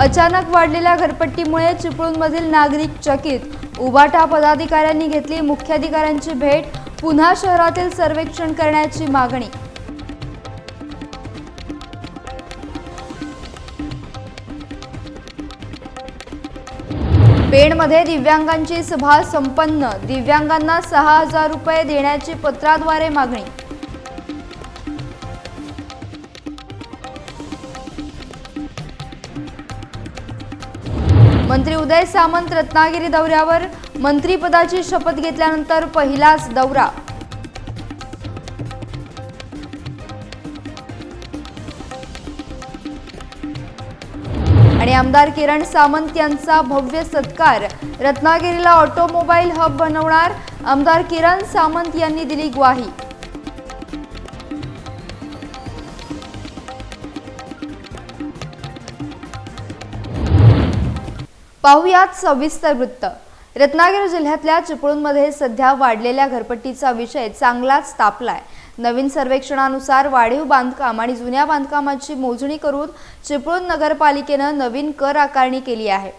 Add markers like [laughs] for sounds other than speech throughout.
अचानक वाढलेल्या घरपट्टीमुळे चिपळूणमधील नागरिक चकित. उबाटा पदाधिकाऱ्यांनी घेतली मुख्याधिकाऱ्यांची भेट पुन्हा शहरातील सर्वेक्षण करण्याची मागणी. पेणमध्ये दिव्यांगांची सभा संपन्न. दिव्यांगांना सहा हजार रुपये देण्याची पत्राद्वारे मागणी. मंत्री उदय सामंत रत्नागिरी दौऱ्यावर मंत्रीपदाची शपथ घेतल्यानंतर पहिलाच दौरा. आणि आमदार किरण सामंत यांचा भव्य सत्कार. रत्नागिरीला ऑटोमोबाईल हब बनवणार आमदार किरण सामंत यांनी दिली ग्वाही. पाहुयात सविस्तर वृत्त. रत्नागिरी जिल्ह्यातल्या चिपळूणमध्ये सध्या वाढलेल्या घरपट्टीचा विषय चांगलाच तापलाय. नवीन सर्वेक्षणानुसार वाढीव बांधकाम आणि जुन्या बांधकामाची मोजणी करून चिपळूण नगरपालिकेनं नवीन कर आकारणी केली आहे.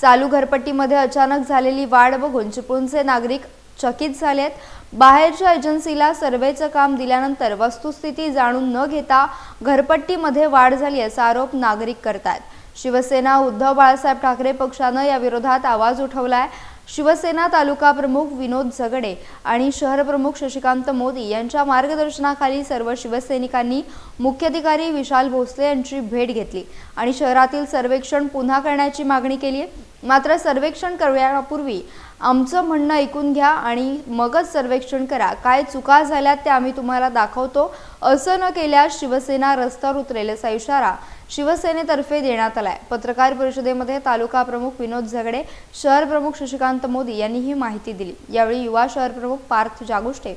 चालू घरपट्टीमध्ये अचानक झालेली वाढ बघून चिपळूणचे नागरिक चकित झालेत. बाहेरच्या एजन्सीला सर्वेचं काम दिल्यानंतर वस्तुस्थिती जाणून न घेता घरपट्टीमध्ये वाढ झाली असा आरोप नागरिक करतात शिवसेना उद्धव बाळासाहेब ठाकरे पक्षानं या विरोधात आवाज उठवलाय. शिवसेना तालुका प्रमुख विनोद झगडे आणि शहर प्रमुख शशिकांत मोदी यांच्या मार्गदर्शनाखाली सर्व शिवसैनिकांनी मुख्याधिकारी विशाल भोसले यांची भेट घेतली आणि शहरातील सर्वेक्षण पुन्हा करण्याची मागणी केली मात्र सर्वेक्षण करण्यापूर्वी आमचं म्हणणं ऐकून घ्या आणि मगच सर्वेक्षण करा. काय चुका झाल्या त्या आम्ही तुम्हाला दाखवतो. असं न केल्यास शिवसेना रस्त्यावर उतरेल असा इशारा शिवसेनेतर्फे देण्यात आलाय. पत्रकार परिषदेमध्ये तालुका प्रमुख विनोद झगडे शहर प्रमुख शशिकांत मोदी यांनी ही माहिती दिली. यावेळी युवा शहर प्रमुख पार्थ जागुष्टे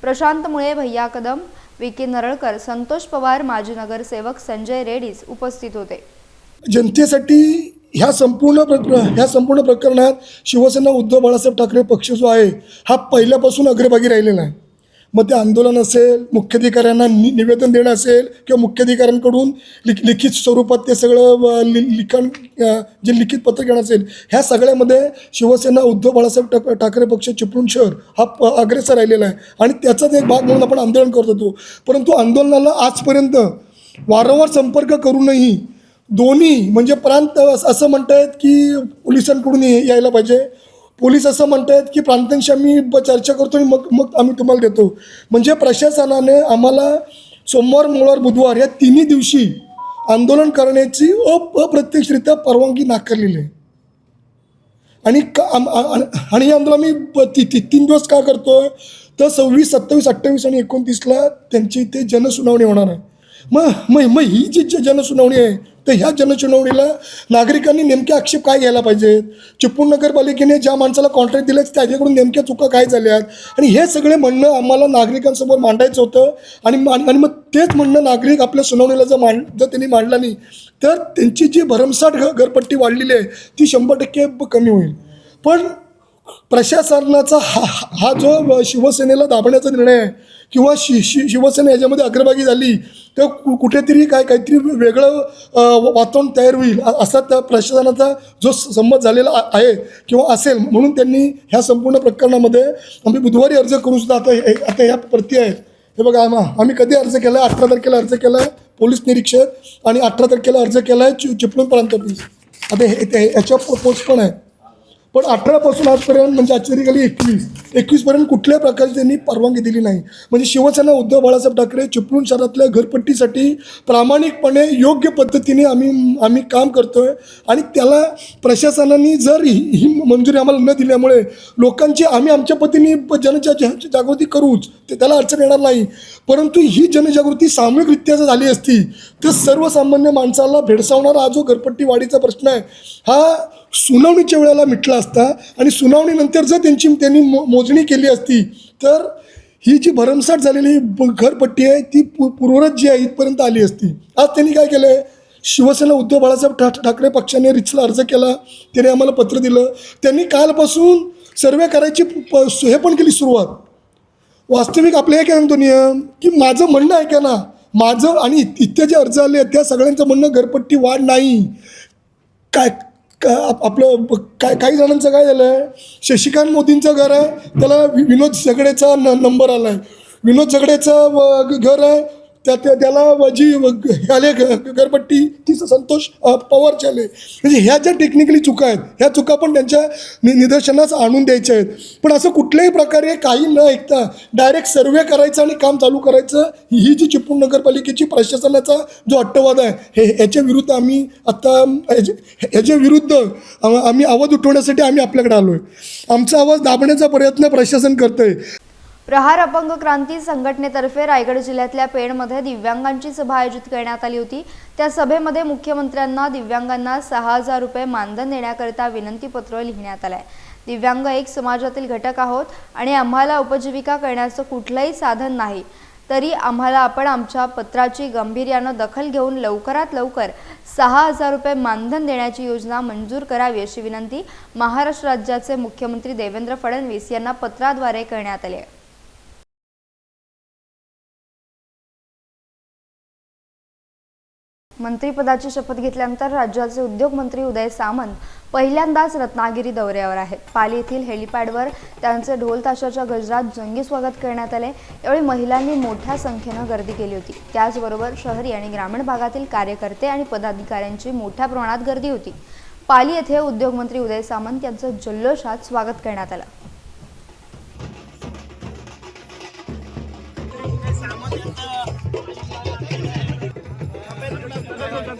प्रशांत मुळे भैया कदम विके नरळकर संतोष पवार माजी नगरसेवक संजय रेड्डीज उपस्थित होते. जनतेसाठी ह्या संपूर्ण प्र ह्या संपूर्ण प्रकरणात शिवसेना उद्धव बाळासाहेब ठाकरे पक्ष जो आहे हा पहिल्यापासून अग्रभागी राहिलेला आहे. मग ते आंदोलन असेल मुख्याधिकाऱ्यांना नि निवेदन देणं असेल किंवा मुख्याधिकाऱ्यांकडून लिख लिखित स्वरूपात ते सगळं लि लिखाण जे लिखित पत्र घेणं असेल ह्या सगळ्यामध्ये शिवसेना उद्धव बाळासाहेब ठाक ठाकरे पक्ष चिपळूण शहर हा प अग्रेसर राहिलेला आहे. आणि त्याचाच एक भाग म्हणून आपण आंदोलन करत होतो. परंतु आंदोलनाला आजपर्यंत वारंवार संपर्क करूनही दोन्ही म्हणजे प्रांत असं असं म्हणतायत की पोलिसांकडून ये- यायला पाहिजे. पोलीस असं म्हणतायत की प्रांतांशी आम्ही ब- चर्चा करतो आणि मग मग आम्ही तुम्हाला देतो. म्हणजे प्रशासनाने आम्हाला सोमवार मंगळवार बुधवार या तिन्ही दिवशी आंदोलन करण्याची अप अप्रत्यक्षरित्या परवानगी नाकारलेली आहे. आणि का आणि हे आंदोलन आम्ही ती ती- तीन दिवस का करतोय? तर सव्वीस सत्तावीस अठ्ठावीस आणि एकोणतीसला त्यांची इथे जनसुनावणी होणार आहे. मग मग मग ही जी जी जनसुनावणी आहे तर ह्या जनसुनावणीला नागरिकांनी नेमके आक्षेप काय घ्यायला पाहिजेत? चिपळूण नगरपालिकेने ज्या माणसाला कॉन्ट्रॅक्ट दिलं त्याच्याकडून नेमक्या चुका काय झाल्यात? आणि हे सगळे म्हणणं आम्हाला नागरिकांसमोर मांडायचं होतं. आणि आणि मग तेच म्हणणं नागरिक आपल्या सुनावणीला जर मांड जर त्यांनी मांडला नाही तर त्यांची जी भरमसाठ घ घरपट्टी वाढलेली आहे ती शंभर टक्के कमी होईल. पण प्रशासनाचा हा हा जो शिवसेनेला दाबण्याचा निर्णय आहे किंवा शि शि शिवसेना याच्यामध्ये अग्रभागी झाली तर कु कुठेतरी काय काहीतरी वेगळं वातावरण तयार होईल असा त्या प्रशासनाचा जो संमत झालेला आहे किंवा असेल म्हणून त्यांनी ह्या संपूर्ण प्रकरणामध्ये आम्ही बुधवारी अर्ज करून सुद्धा आता हे- आता ह्या प्रती आहेत. हे बघा आम्हा आम्ही कधी अर्ज केला? आहे अठरा तारखेला अर्ज केला आहे पोलीस निरीक्षक आणि अठरा तारखेला अर्ज केला आहे चि चिपळूण प्रांत पोलीस आता हे ते- याच्या पोस्ट पण आहे. पण अठरापासून आजपर्यंत म्हणजे ॲक्च्युअली एकवीस. एकवीसपर्यंत कुठल्या प्रकारची त्यांनी परवानगी दिली नाही. म्हणजे शिवसेना उद्धव बाळासाहेब ठाकरे चिपळूण शहरातल्या घरपट्टीसाठी प्रामाणिकपणे योग्य पद्धतीने आम्ही आम्ही काम करतो आहे आणि त्याला प्रशासनाने जर ही ही मंजुरी आम्हाला न दिल्यामुळे लोकांची आम्ही आमच्या पद्धतीने जनजा जागृती करूच. ते- त्याला अडचण येणार नाही. परंतु ही जनजागृती सामूहिकरित्या जर झाली असती तर सर्वसामान्य माणसाला भेडसावणारा हा जो घरपट्टी वाढीचा प्रश्न आहे हा सुनावणीच्या वेळेला मिटला असता आणि सुनावणीनंतर जर त्यांची त्यांनी मो मोजणी केली असती तर ही जी भरमसाठ झालेली घरपट्टी आहे ती पु पूर्वरत जी आहे इथपर्यंत आली असती. आज त्यांनी काय केलं आहे शिवसेना उद्धव बाळासाहेब ठा ठाकरे पक्षाने रिचला अर्ज केला. त्याने आम्हाला पत्र दिलं. त्यांनी कालपासून सर्वे करायची प- प- हे पण केली सुरुवात. वास्तविक आपलं हे काय तो नियम की माझं म्हणणं आहे का ना. माझं आणि इत- जे अर्ज आले आहेत त्या सगळ्यांचं म्हणणं घरपट्टी वाढ नाही. काय का आप- आपलं काय काही जणांचं काय झालं आहे शशिकांत मोदींचं घर आहे त्याला वि- विनोद झगडेचा न नंबर आला आहे विनोद झगडेचं व- घर आहे त्या त्या त्याला व- जी आले घरपट्टी ती संतोष पवार पवारचे आले. म्हणजे ह्या ज्या टेक्निकली चुका आहेत ह्या चुका पण त्यांच्या नि निदर्शनास आणून द्यायच्या आहेत. पण असं कुठल्याही प्रकारे काही न ऐकता डायरेक्ट सर्वे करायचं आणि काम चालू करायचं ही जी चिपळूण नगरपालिकेची प्रशासनाचा जो अट्टवाद आहे हे ह्याच्या विरुद्ध आम्ही आत्ता ह्याच्या विरुद्ध आम्ही आवाज उठवण्यासाठी आम्ही आपल्याकडे आलो आहे आमचा आवाज दाबण्याचा प्रयत्न प्रशासन करतं आहे प्रहार अपंग क्रांती संघटनेतर्फे रायगड जिल्ह्यातल्या पेणमध्ये दिव्यांगांची सभा आयोजित करण्यात आली होती. त्या सभेमध्ये मुख्यमंत्र्यांना दिव्यांगांना सहा हजार रुपये मानधन देण्याकरिता विनंतीपत्र लिहिण्यात आलंय. दिव्यांग एक समाजातील घटक आहोत आणि आम्हाला उपजीविका करण्याचं कुठलंही साधन नाही. तरी आम्हाला आपण आमच्या पत्राची गांभीर्यानं दखल घेऊन लवकरात लवकर सहा हजार रुपये मानधन देण्याची योजना मंजूर करावी अशी विनंती महाराष्ट्र राज्याचे मुख्यमंत्री देवेंद्र फडणवीस यांना पत्राद्वारे करण्यात आली आहे. मंत्रीपदाची शपथ घेतल्यानंतर राज्याचे उद्योगमंत्री उदय सामंत पहिल्यांदाच रत्नागिरी दौऱ्यावर आहेत. पाली येथील हेलिपॅडवर त्यांचे ढोल ताशाच्या गजरात जंगी स्वागत करण्यात आले. यावेळी महिलांनी मोठ्या संख्येनं गर्दी केली होती. त्याचबरोबर शहरी आणि ग्रामीण भागातील कार्यकर्ते आणि पदाधिकाऱ्यांची मोठ्या प्रमाणात गर्दी होती. पाली येथे उद्योगमंत्री उदय सामंत यांचं जल्लोषात स्वागत करण्यात आलं.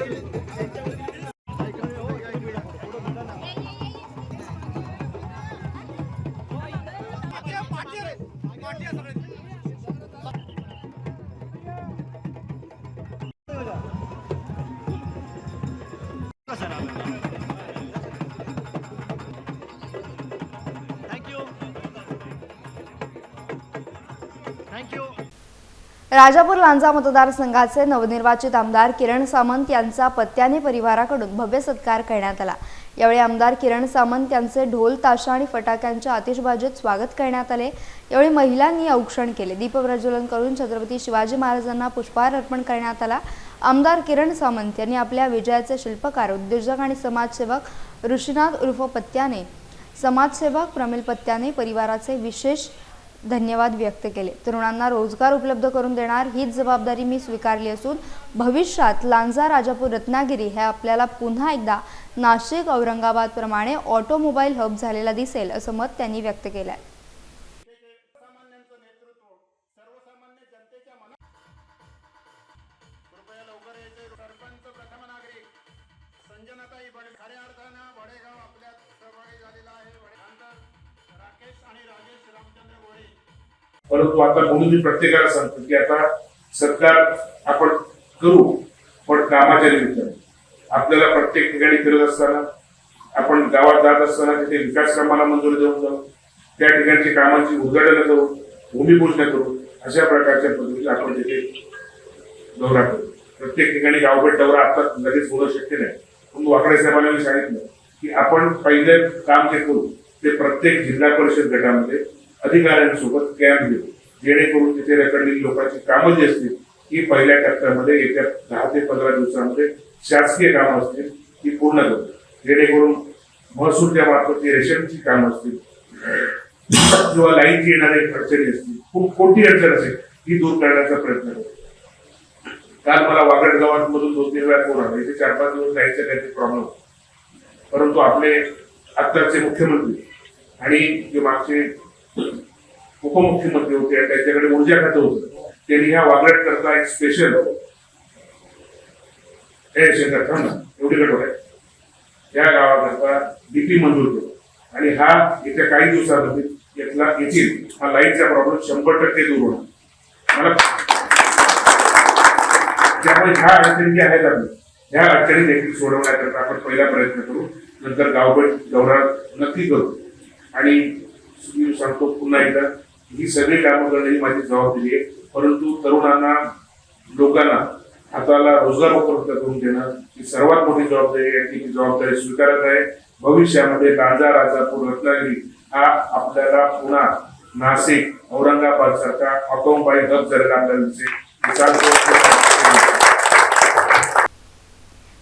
made [laughs] it. राजापूर लांजा मतदारसंघाचे नवनिर्वाचित आमदार किरण सामंत यांचा पत्याने परिवाराकडून भव्य सत्कार करण्यात आला. यावेळी आमदार किरण सामंत यांचे ढोल ताशा आणि फटाक्यांच्या आतिषबाजीत स्वागत करण्यात आले. यावेळी महिलांनी औक्षण केले. दीपप्रज्वलन करून छत्रपती शिवाजी महाराजांना पुष्पहार अर्पण करण्यात आला. आमदार किरण सामंत यांनी आपल्या विजयाचे शिल्पकार उद्योजक आणि समाजसेवक ऋषीनाथ उर्फ पत्याने समाजसेवक प्रमिल पत्याने परिवाराचे विशेष धन्यवाद व्यक्त केले. तरुणांना रोजगार उपलब्ध करून देणार हीच जबाबदारी मी स्वीकारली असून भविष्यात लांजा राजापूर रत्नागिरी हे आपल्याला पुन्हा एकदा नाशिक औरंगाबाद प्रमाणे ऑटोमोबाईल हब झालेला दिसेल असं मत त्यांनी व्यक्त केलं आहे कृपया लवकर परंतु आता म्हणून मी प्रत्येकाला सांगतो की आता सरकार आपण करू पण कामाच्या निमित्ताने. आपल्याला प्रत्येक ठिकाणी फिरत असताना आपण गावात जात असताना तिथे विकास कामाला मंजुरी देऊन जाऊ त्या ठिकाणची कामाची उद्घाटनं करू भूमिपूजन करू अशा प्रकारच्या पद्धतीने आपण तिथे दौरा करू. प्रत्येक ठिकाणी गावभेट दौरा आता लगेच होणं शक्य नाही. पण वाकडे साहेबांना मी सांगितलं की आपण पहिले काम ते करू ते प्रत्येक जिल्हा परिषद गटामध्ये अधिकाऱ्यांसोबत कॅम्प घेऊ जेणेकरून तिथे रेकॉर्डिंग लोकांची कामं जी असतील ही पहिल्या टप्प्यामध्ये येत्या दहा ते पंधरा दिवसामध्ये शासकीय कामं असतील ती पूर्ण करू. जेणेकरून महसूल त्या मार्फत रेशनची कामं असतील किंवा लाईनची येणारे अडचणी असतील खूप कोणती अडचण असेल ही दूर करण्याचा प्रयत्न करतो काल मला वागड गावांमधून दोन तीन वेळा फोन आले. इथे चार पाच दिवस जायचं काहीतरी प्रॉब्लेम परंतु आपले आत्ताचे मुख्यमंत्री आणि जे मागचे उपमुख्यमंत्री होते त्यांच्याकडे ऊर्जा खातं होतं. त्यांनी ह्या वागड करता एक स्पेशल हे एवढी गडबड आहे. या गावाकरता डीपी मंजूर केलं. आणि हा येत्या काही दिवसामध्ये यातला येथील हा लाईटचा प्रॉब्लेम शंभर टक्के दूर होणार. मला त्यामुळे ह्या अडचणी ज्या आहेत आपल्या ह्या अडचणी देखील सोडवण्याकरता आपण पहिला प्रयत्न करू. नंतर गावभर दौरा नक्की करू. आणि मी सांगतो पुन्हा एकदा ही सगळी कामं करणं ही माझी जबाबदारी आहे. परंतु तरुणांना लोकांना हाताला रोजगार उपलब्ध करून देणं ही सर्वात मोठी जबाबदारी आहे. ती जबाबदारी स्वीकारत आहे. भविष्यामध्ये गांजा राजापूर रत्नागिरी हा आपल्याला पुन्हा नाशिक औरंगाबाद सारखा ऑटोमोबाईल हब जर आपल्याला दिसेल मी सांगतो